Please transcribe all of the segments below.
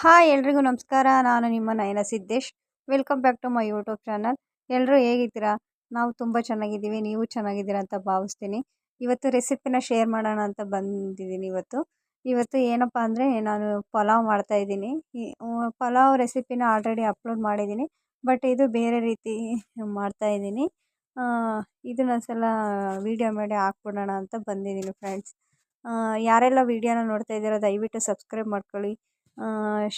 Hi ಎಲ್ರಿಗೂ ನಮಸ್ಕಾರ. ನಾನು ನಿಮ್ಮ Nayana Siddesh. Welcome back to my YouTube channel ಎಲ್ಲರೂ ಹೇಗಿದ್ದೀರಾ? ನಾವು ತುಂಬ ಚೆನ್ನಾಗಿದ್ದೀವಿ. ನೀವು ಚೆನ್ನಾಗಿದ್ದೀರಾ ಅಂತ ಭಾವಿಸ್ತೀನಿ. ಇವತ್ತು ರೆಸಿಪಿನ ಶೇರ್ ಮಾಡೋಣ ಅಂತ ಬಂದಿದ್ದೀನಿ ಇವತ್ತು. ಇವತ್ತು ಏನಪ್ಪ ಅಂದರೆ ನಾನು ಪಲಾವ್ ಮಾಡ್ತಾಯಿದ್ದೀನಿ ಪಲಾವ್ ರೆಸಿಪಿನ ಆಲ್ರೆಡಿ ಅಪ್ಲೋಡ್ ಮಾಡಿದ್ದೀನಿ. ಬಟ್ ಇದು ಬೇರೆ ರೀತಿ ಮಾಡ್ತಾಯಿದ್ದೀನಿ ಇದನ್ನ ಸಲ ವೀಡಿಯೋ ಮಾಡಿ ಹಾಕ್ಬಿಡೋಣ ಅಂತ ಬಂದಿದ್ದೀನಿ ಫ್ರೆಂಡ್ಸ್ ಯಾರೆಲ್ಲ ವೀಡಿಯೋನ ನೋಡ್ತಾ ಇದ್ದೀರಾ ದಯವಿಟ್ಟು ಸಬ್ಸ್ಕ್ರೈಬ್ ಮಾಡ್ಕೊಳ್ಳಿ.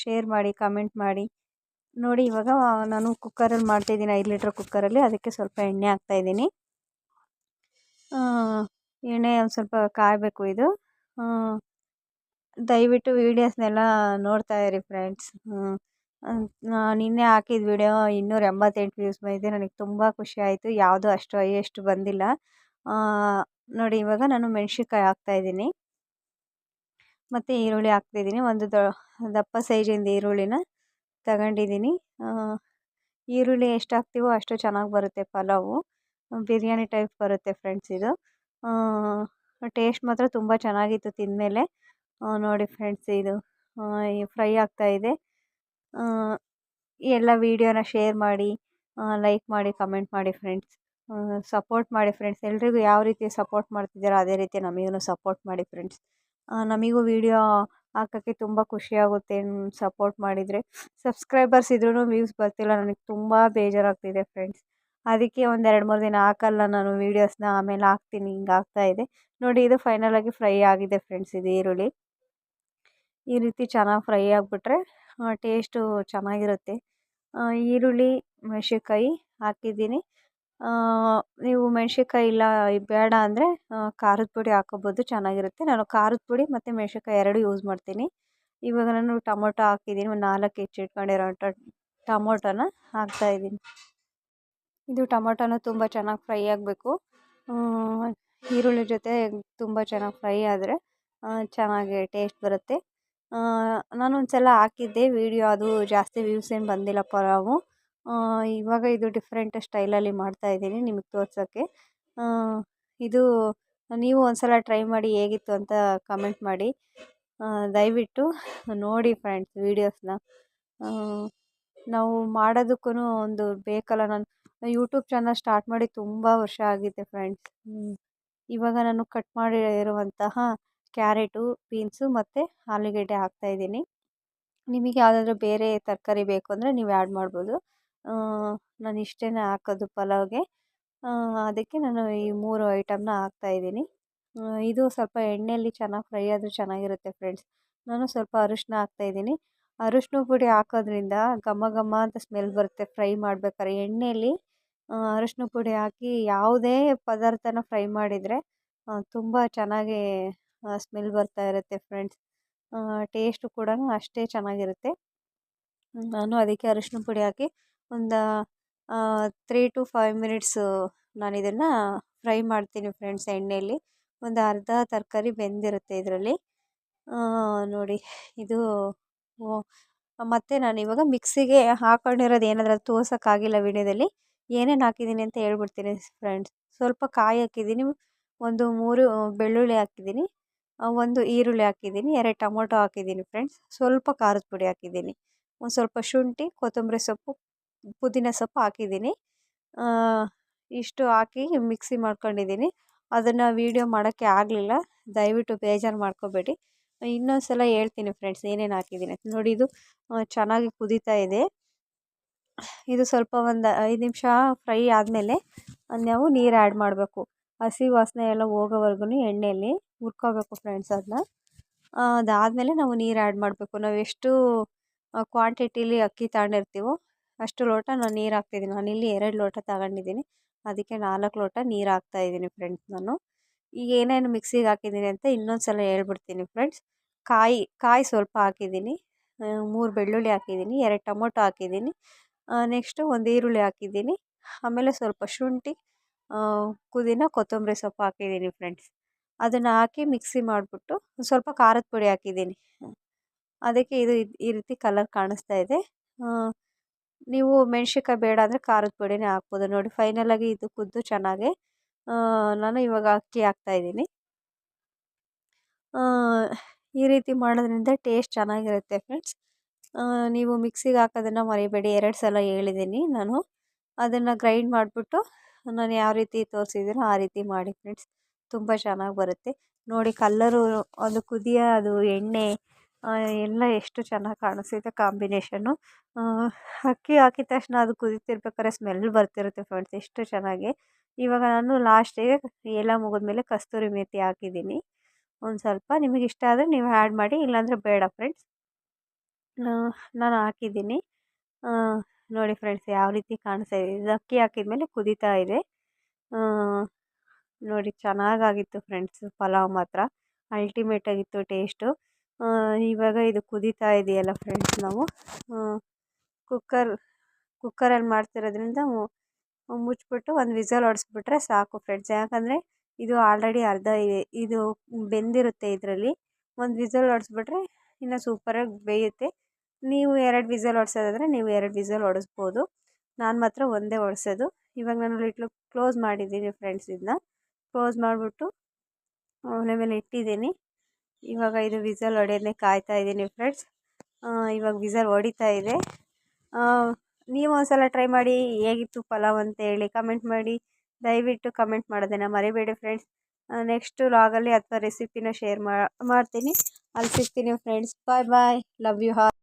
ಶೇರ್ ಮಾಡಿ ಕಮೆಂಟ್ ಮಾಡಿ. ನೋಡಿ, ಇವಾಗ ನಾನು ಕುಕ್ಕರಲ್ಲಿ ಮಾಡ್ತಾಯಿದ್ದೀನಿ ಐದು ಲೀಟ್ರ್ ಕುಕ್ಕರಲ್ಲಿ ಅದಕ್ಕೆ ಸ್ವಲ್ಪ ಎಣ್ಣೆ ಹಾಕ್ತಾಯಿದ್ದೀನಿ ಎಣ್ಣೆ ಒಂದು ಸ್ವಲ್ಪ ಕಾಯಬೇಕು ಇದು. ದಯವಿಟ್ಟು ವೀಡಿಯೋಸ್ನೆಲ್ಲ ನೋಡ್ತಾ ಇರಿ ಫ್ರೆಂಡ್ಸ್ ನಿನ್ನೆ ಹಾಕಿದ ವಿಡಿಯೋ ಇನ್ನೂರ ಎಂಬತ್ತೆಂಟು ವ್ಯೂಸ್ ಬಂದಿದೆ. ನನಗೆ ತುಂಬ ಖುಷಿ ಆಯಿತು. ಯಾವುದು ಅಷ್ಟು ಹೈಯೆಸ್ಟ್ ಬಂದಿಲ್ಲ. ನೋಡಿ, ಇವಾಗ ನಾನು ಮೆಣ್ಸಿನ್ಕಾಯಿ ಹಾಕ್ತಾಯಿದ್ದೀನಿ ಮತ್ತು ಈರುಳ್ಳಿ ಹಾಕ್ತಿದ್ದೀನಿ. ಒಂದು ದಪ್ಪ ಸೈಜಿಂದ ಈರುಳ್ಳಿನ ತಗೊಂಡಿದ್ದೀನಿ. ಈರುಳ್ಳಿ ಎಷ್ಟು ಹಾಕ್ತೀವೋ ಅಷ್ಟು ಚೆನ್ನಾಗಿ ಬರುತ್ತೆ ಪಲಾವು. ಬಿರಿಯಾನಿ ಟೈಪ್ ಬರುತ್ತೆ ಫ್ರೆಂಡ್ಸ್ ಇದು. ಟೇಸ್ಟ್ ಮಾತ್ರ ತುಂಬ ಚೆನ್ನಾಗಿತ್ತು ತಿಂದಮೇಲೆ. ನೋಡಿ ಫ್ರೆಂಡ್ಸ್ ಇದು. ಫ್ರೈ ಆಗ್ತಾಯಿದೆ ಎಲ್ಲ ವೀಡಿಯೋನ ಶೇರ್ ಮಾಡಿ ಲೈಕ್ ಮಾಡಿ, ಕಮೆಂಟ್ ಮಾಡಿ ಫ್ರೆಂಡ್ಸ್. ಸಪೋರ್ಟ್ ಮಾಡಿ ಫ್ರೆಂಡ್ಸ್. ಎಲ್ರಿಗೂ ಯಾವ ರೀತಿ ಸಪೋರ್ಟ್ ಮಾಡ್ತಿದ್ದೀರೋ ಅದೇ ರೀತಿ ನಮಗೂ ಸಪೋರ್ಟ್ ಮಾಡಿ ಫ್ರೆಂಡ್ಸ್. ನಮಗೂ ವೀಡಿಯೋ ಹಾಕೋಕ್ಕೆ ತುಂಬ ಖುಷಿಯಾಗುತ್ತೆ ಸಪೋರ್ಟ್ ಮಾಡಿದರೆ. ಸಬ್ಸ್ಕ್ರೈಬರ್ಸ್ ಇದ್ರೂ ವ್ಯೂಸ್ ಬರ್ತಿಲ್ಲ, ನನಗೆ ತುಂಬ ಬೇಜಾರಾಗ್ತಿದೆ ಫ್ರೆಂಡ್ಸ್. ಅದಕ್ಕೆ ಒಂದು ಎರಡು ಮೂರು ದಿನ ಹಾಕಲ್ಲ ನಾನು ವೀಡಿಯೋಸ್ನ, ಆಮೇಲೆ ಹಾಕ್ತೀನಿ, ಹಿಂಗೆ ಇದೆ. ನೋಡಿ, ಇದು ಫೈನಲಾಗಿ ಫ್ರೈ ಆಗಿದೆ ಫ್ರೆಂಡ್ಸ್, ಇದು ಈರುಳ್ಳಿ. ಈ ರೀತಿ ಚೆನ್ನಾಗಿ ಫ್ರೈ ಆಗಿಬಿಟ್ರೆ ಟೇಸ್ಟು ಚೆನ್ನಾಗಿರುತ್ತೆ. ಈರುಳ್ಳಿ, ಮೆಣಸಿನ್ಕಾಯಿ ಹಾಕಿದ್ದೀನಿ. ನೀವು ಮೆಣ್ಸಿನ್ಕಾಯಿ ಇಲ್ಲ, ಬೇಡ ಅಂದರೆ ಖಾರದ ಪುಡಿ ಹಾಕೋಬೋದು, ಚೆನ್ನಾಗಿರುತ್ತೆ. ನಾನು ಖಾರದ ಪುಡಿ ಮತ್ತು ಮೆಣ್ಸಿನ್ಕಾಯಿ ಎರಡೂ ಯೂಸ್ ಮಾಡ್ತೀನಿ. ಇವಾಗ ನಾನು ಟೊಮೊಟೊ ಹಾಕಿದ್ದೀನಿ, ಒಂದು ನಾಲ್ಕು ಹೆಚ್ಚಿಟ್ಕೊಂಡಿರೋ ಟೊಮೊಟೊನ ಹಾಕ್ತಾಯಿದ್ದೀನಿ ಇದು ಟೊಮೊಟೊನ ತುಂಬ ಚೆನ್ನಾಗಿ ಫ್ರೈ ಆಗಬೇಕು. ಈರುಳ್ಳಿ ಜೊತೆ ತುಂಬ ಚೆನ್ನಾಗಿ ಫ್ರೈ ಆದರೆ ಚೆನ್ನಾಗಿ ಟೇಸ್ಟ್ ಬರುತ್ತೆ. ನಾನು ಒಂದು ಸಲ ಹಾಕಿದ್ದೆ ವೀಡಿಯೋ ಅದು ಜಾಸ್ತಿ ವ್ಯೂಸ್ ಏನು ಬಂದಿಲ್ಲ ಪಲಾವು ಇವಾಗ ಇದು ಡಿಫ್ರೆಂಟ್ ಸ್ಟೈಲಲ್ಲಿ ಮಾಡ್ತಾಯಿದ್ದೀನಿ ನಿಮಗೆ ತೋರ್ಸೋಕ್ಕೆ. ಇದು ನೀವು ಒಂದ್ಸಲ ಟ್ರೈ ಮಾಡಿ ಹೇಗಿತ್ತು ಅಂತ ಕಮೆಂಟ್ ಮಾಡಿ. ದಯವಿಟ್ಟು ನೋಡಿ ಫ್ರೆಂಡ್ಸ್ ವೀಡಿಯೋಸ್ನ ನಾವು ಮಾಡೋದಕ್ಕೂ ಒಂದು ಬೇಕಲ್ಲ, ನಾನು ಯೂಟ್ಯೂಬ್ ಚಾನಲ್ ಸ್ಟಾರ್ಟ್ ಮಾಡಿ ತುಂಬ ವರ್ಷ ಆಗಿದೆ ಫ್ರೆಂಡ್ಸ್ ಇವಾಗ ನಾನು ಕಟ್ ಮಾಡಿರುವಂತಹ ಕ್ಯಾರೆಟು ಬೀನ್ಸು ಮತ್ತು ಆಲೂಗೆಡ್ಡೆ ಹಾಕ್ತಾಯಿದ್ದೀನಿ ನಿಮಗೆ ಯಾವುದಾದ್ರೂ ಬೇರೆ ತರಕಾರಿ ಬೇಕು ಅಂದರೆ ನೀವು ಆ್ಯಡ್ ಮಾಡ್ಬೋದು. ನಾನು ಇಷ್ಟೇ ಹಾಕೋದು ಪಲಾವ್ಗೆ. ಅದಕ್ಕೆ ನಾನು ಈ ಮೂರು ಐಟಮ್ನ ಹಾಕ್ತಾಯಿದ್ದೀನಿ ಇದು ಸ್ವಲ್ಪ ಎಣ್ಣೆಯಲ್ಲಿ ಚೆನ್ನಾಗಿ ಫ್ರೈ ಆದರೂ ಚೆನ್ನಾಗಿರುತ್ತೆ ಫ್ರೆಂಡ್ಸ್ ನಾನು ಸ್ವಲ್ಪ ಅರಿಶಿನ ಹಾಕ್ತಾಯಿದ್ದೀನಿ ಅರಿಶಿನ ಪುಡಿ ಹಾಕೋದ್ರಿಂದ ಘಮ ಘಮ ಅಂತ ಸ್ಮೆಲ್ ಬರುತ್ತೆ ಫ್ರೈ ಮಾಡ್ಬೇಕಾದ್ರೆ. ಎಣ್ಣೆಯಲ್ಲಿ ಅರಿಶಿನ ಪುಡಿ ಹಾಕಿ ಯಾವುದೇ ಪದಾರ್ಥನ ಫ್ರೈ ಮಾಡಿದರೆ ತುಂಬ ಚೆನ್ನಾಗಿ ಸ್ಮೆಲ್ ಬರ್ತಾ ಇರುತ್ತೆ ಫ್ರೆಂಡ್ಸ್ ಟೇಸ್ಟು ಕೂಡ ಅಷ್ಟೇ ಚೆನ್ನಾಗಿರುತ್ತೆ. ನಾನು ಅದಕ್ಕೆ ಅರಿಶಿನ ಪುಡಿ ಹಾಕಿ ಒಂದು ತ್ರೀ ಟು ಫೈವ್ ಮಿನಿಟ್ಸು ನಾನು ಇದನ್ನು ಫ್ರೈ ಮಾಡ್ತೀನಿ ಫ್ರೆಂಡ್ಸ್ ಎಣ್ಣೆಯಲ್ಲಿ ಒಂದು ಅರ್ಧ ತರಕಾರಿ ಬೆಂದಿರುತ್ತೆ ಇದರಲ್ಲಿ. ನೋಡಿ, ಇದು ಮತ್ತು ನಾನು ಇವಾಗ ಮಿಕ್ಸಿಗೆ ಹಾಕೊಂಡಿರೋದು ಏನಾದರೂ ತೋರ್ಸೋಕ್ಕಾಗಿಲ್ಲ ವಿಡಿಯೋದಲ್ಲಿ ಏನೇನು ಹಾಕಿದ್ದೀನಿ ಅಂತ ಹೇಳ್ಬಿಡ್ತೀನಿ ಫ್ರೆಂಡ್ಸ್ ಸ್ವಲ್ಪ ಕಾಯಿ ಹಾಕಿದ್ದೀನಿ ಒಂದು ಮೂರು ಬೆಳ್ಳುಳ್ಳಿ ಹಾಕಿದ್ದೀನಿ ಒಂದು ಈರುಳ್ಳಿ ಹಾಕಿದ್ದೀನಿ ಎರಡು ಟೊಮೊಟೊ ಹಾಕಿದ್ದೀನಿ ಫ್ರೆಂಡ್ಸ್ ಸ್ವಲ್ಪ ಖಾರದ ಪುಡಿ ಹಾಕಿದ್ದೀನಿ ಒಂದು ಸ್ವಲ್ಪ ಶುಂಠಿ, ಕೊತ್ತಂಬರಿ ಸೊಪ್ಪು ಪುದೀನ ಸೊಪ್ಪು ಹಾಕಿದ್ದೀನಿ. ಇಷ್ಟು ಹಾಕಿ ಮಿಕ್ಸಿ ಮಾಡ್ಕೊಂಡಿದ್ದೀನಿ. ಅದನ್ನು ವೀಡಿಯೋ ಮಾಡೋಕ್ಕೆ ಆಗಲಿಲ್ಲ. ದಯವಿಟ್ಟು ಬೇಜಾರು ಮಾಡ್ಕೋಬೇಡಿ. ಇನ್ನೊಂದು ಸಲ ಹೇಳ್ತೀನಿ ಫ್ರೆಂಡ್ಸ್, ಏನೇನು ಹಾಕಿದ್ದೀನಿ. ನೋಡಿ, ಇದು ಚೆನ್ನಾಗಿ ಕುದೀತಾ ಇದೆ. ಇದು ಸ್ವಲ್ಪ ಒಂದು ಐದು ನಿಮಿಷ ಫ್ರೈ ಆದಮೇಲೆ ನಾವು ನೀರು ಆ್ಯಡ್ ಮಾಡಬೇಕು. ಹಸಿ ವಾಸನೆ ಎಲ್ಲ ಹೋಗೋವರೆಗೂ ಎಣ್ಣೆಯಲ್ಲಿ ಹುರ್ಕೋಬೇಕು ಫ್ರೆಂಡ್ಸ್ ಅದನ್ನ ಅದಾದಮೇಲೆ ನಾವು ನೀರು ಆ್ಯಡ್ ಮಾಡಬೇಕು. ನಾವು ಎಷ್ಟು ಕ್ವಾಂಟಿಟೀಲಿ ಅಕ್ಕಿ ತಗೊಂಡಿರ್ತೀವೋ ಅಷ್ಟು ಲೋಟ ನಾನು ನೀರು ಹಾಕ್ತಿದ್ದೀನಿ ನಾನಿಲ್ಲಿ ಎರಡು ಲೋಟ ತಗೊಂಡಿದ್ದೀನಿ ಅದಕ್ಕೆ ನಾಲ್ಕು ಲೋಟ ನೀರು ಹಾಕ್ತಾಯಿದ್ದೀನಿ ಫ್ರೆಂಡ್ಸ್ ನಾನು. ಈಗ ಏನೇನು ಮಿಕ್ಸಿಗೆ ಹಾಕಿದ್ದೀನಿ ಅಂತ ಇನ್ನೊಂದು ಸಲ ಹೇಳ್ಬಿಡ್ತೀನಿ ಫ್ರೆಂಡ್ಸ್ ಕಾಯಿ ಕಾಯಿ ಸ್ವಲ್ಪ ಹಾಕಿದ್ದೀನಿ ಮೂರು ಬೆಳ್ಳುಳ್ಳಿ ಹಾಕಿದ್ದೀನಿ ಎರಡು ಟೊಮೊಟೊ ಹಾಕಿದ್ದೀನಿ ನೆಕ್ಸ್ಟು ಒಂದು ಈರುಳ್ಳಿ ಹಾಕಿದ್ದೀನಿ ಆಮೇಲೆ ಸ್ವಲ್ಪ ಶುಂಠಿ ಪುದೀನ, ಕೊತ್ತಂಬರಿ ಸೊಪ್ಪು ಹಾಕಿದ್ದೀನಿ ಫ್ರೆಂಡ್ಸ್ ಅದನ್ನು ಹಾಕಿ ಮಿಕ್ಸಿ ಮಾಡಿಬಿಟ್ಟು ಸ್ವಲ್ಪ ಖಾರದ ಪುಡಿ ಹಾಕಿದ್ದೀನಿ ಅದಕ್ಕೆ ಇದು ಈ ರೀತಿ ಕಲರ್ ಕಾಣಿಸ್ತಾ ಇದೆ. ನೀವು ಮೆಣ್ಸಿನ್ಕಾಯಿ ಬೇಡ ಅಂದರೆ ಖಾರದ ಪುಡಿನೇ ಹಾಕ್ಬೋದು. ನೋಡಿ ಫೈನಲಾಗಿ ಇದು ಕುದ್ದು ಚೆನ್ನಾಗಿ ನಾನು ಇವಾಗ ಅಕ್ಕಿ ಹಾಕ್ತಾಯಿದ್ದೀನಿ ಈ ರೀತಿ ಮಾಡೋದ್ರಿಂದ ಟೇಸ್ಟ್ ಚೆನ್ನಾಗಿರುತ್ತೆ ಫ್ರೆಂಡ್ಸ್ ನೀವು ಮಿಕ್ಸಿಗೆ ಹಾಕೋದನ್ನು ಮರಿಬೇಡಿ. ಎರಡು ಸಲ ಹೇಳಿದ್ದೀನಿ ನಾನು. ಅದನ್ನು ಗ್ರೈಂಡ್ ಮಾಡಿಬಿಟ್ಟು ನಾನು ಯಾವ ರೀತಿ ತೋರಿಸಿದ್ದೀನೋ ಆ ರೀತಿ ಮಾಡಿ ಫ್ರೆಂಡ್ಸ್ ತುಂಬ ಚೆನ್ನಾಗಿ ಬರುತ್ತೆ. ನೋಡಿ ಕಲ್ಲರು ಅದು ಕುದಿಯೋ, ಅದು ಎಣ್ಣೆ ಎಲ್ಲ ಎಷ್ಟು ಚೆನ್ನಾಗಿ ಕಾಣಿಸ್ತಿದೆ ಕಾಂಬಿನೇಷನ್ನು. ಅಕ್ಕಿ ಹಾಕಿದ ತಕ್ಷಣ ಅದು ಕುದೀತಿರ್ಬೇಕಾದ್ರೆ ಸ್ಮೆಲ್ ಬರ್ತಿರುತ್ತೆ ಫ್ರೆಂಡ್ಸ್ ಎಷ್ಟು ಚೆನ್ನಾಗಿ. ಇವಾಗ ನಾನು ಲಾಸ್ಟಿಗೆ ಎಲ್ಲ ಮುಗಿದ್ಮೇಲೆ ಕಸ್ತೂರಿ ಮೇಥಿ ಹಾಕಿದ್ದೀನಿ. ಒಂದು ಸ್ವಲ್ಪ ನಿಮಗೆ ಇಷ್ಟ ಆದರೆ ನೀವು ಆ್ಯಡ್ ಮಾಡಿ, ಇಲ್ಲಾಂದರೆ ಬೇಡ ಫ್ರೆಂಡ್ಸ್. ನಾನು ಹಾಕಿದ್ದೀನಿ. ನೋಡಿ ಫ್ರೆಂಡ್ಸ್ ಯಾವ ರೀತಿ ಕಾಣಿಸ್ತಾ ಇದೆ. ಇದು ಅಕ್ಕಿ ಹಾಕಿದ್ಮೇಲೆ ಕುದೀತಾ ಇದೆ. ನೋಡಿ ಚೆನ್ನಾಗಾಗಿತ್ತು ಫ್ರೆಂಡ್ಸ್ ಪಲಾವ್ ಮಾತ್ರ. ಅಲ್ಟಿಮೇಟಾಗಿತ್ತು ಟೇಸ್ಟು. ಇವಾಗ ಇದು ಕುದೀತಾ ಇದೆಯಲ್ಲ ಫ್ರೆಂಡ್ಸ್ ನಾವು. ಕುಕ್ಕರ್ ಕುಕ್ಕರಲ್ಲಿ ಮಾಡ್ತಿರೋದ್ರಿಂದ ಮುಚ್ಚಿಬಿಟ್ಟು ಒಂದು ವಿಸಲ್ ಹೊಡೆಸ್ಬಿಟ್ರೆ ಸಾಕು ಫ್ರೆಂಡ್ಸ್ ಯಾಕಂದರೆ ಇದು ಆಲ್ರೆಡಿ ಅರ್ಧ ಇದೆ. ಇದು ಬೆಂದಿರುತ್ತೆ ಇದರಲ್ಲಿ. ಒಂದು ವಿಸಲ್ ಹೊಡೆಸ್ಬಿಟ್ರೆ ಇನ್ನು ಸೂಪರಾಗಿ ಬೇಯುತ್ತೆ. ನೀವು ಎರಡು ವಿಸಲ್ ಹೊಡ್ಸೋದಾದರೆ ನೀವು ಎರಡು ವಿಸಲ್ ಹೊಡೆಸ್ಬೋದು ನಾನು ಮಾತ್ರ ಒಂದೇ ಹೊಡ್ಸೋದು ಇವಾಗ ನಾನು ಲಿಟ್ಲು ಕ್ಲೋಸ್ ಮಾಡಿದ್ದೀನಿ ಫ್ರೆಂಡ್ಸ್ ಇದನ್ನ ಕ್ಲೋಸ್ ಮಾಡಿಬಿಟ್ಟು ಒಲೆ ಮೇಲೆ ಇಟ್ಟಿದ್ದೀನಿ. ಇವಾಗ ಇದು ವಿಸಲ್ ಹೊಡೆಯೋದನ್ನೇ ಕಾಯ್ತಾ ಇದ್ದೀನಿ ಫ್ರೆಂಡ್ಸ್ ಇವಾಗ ವಿಸಲ್ ಹೊಡಿತಾ ಇದೆ. ನೀವು ಒಂದ್ಸಲ ಟ್ರೈ ಮಾಡಿ ಹೇಗಿತ್ತು ಪಲಾವ್ ಅಂತ ಹೇಳಿ ಕಮೆಂಟ್ ಮಾಡಿ. ದಯವಿಟ್ಟು ಕಮೆಂಟ್ ಮಾಡೋದನ್ನು ಮರಿಬೇಡಿ ಫ್ರೆಂಡ್ಸ್ ನೆಕ್ಸ್ಟ್ ಲಾಗಲ್ಲಿ ಅಥವಾ ರೆಸಿಪಿನ ಶೇರ್ ಮಾಡ್ತೀನಿ. ಅಲ್ಲಿ ಸಿಗ್ತೀನಿ friends bye bye love you all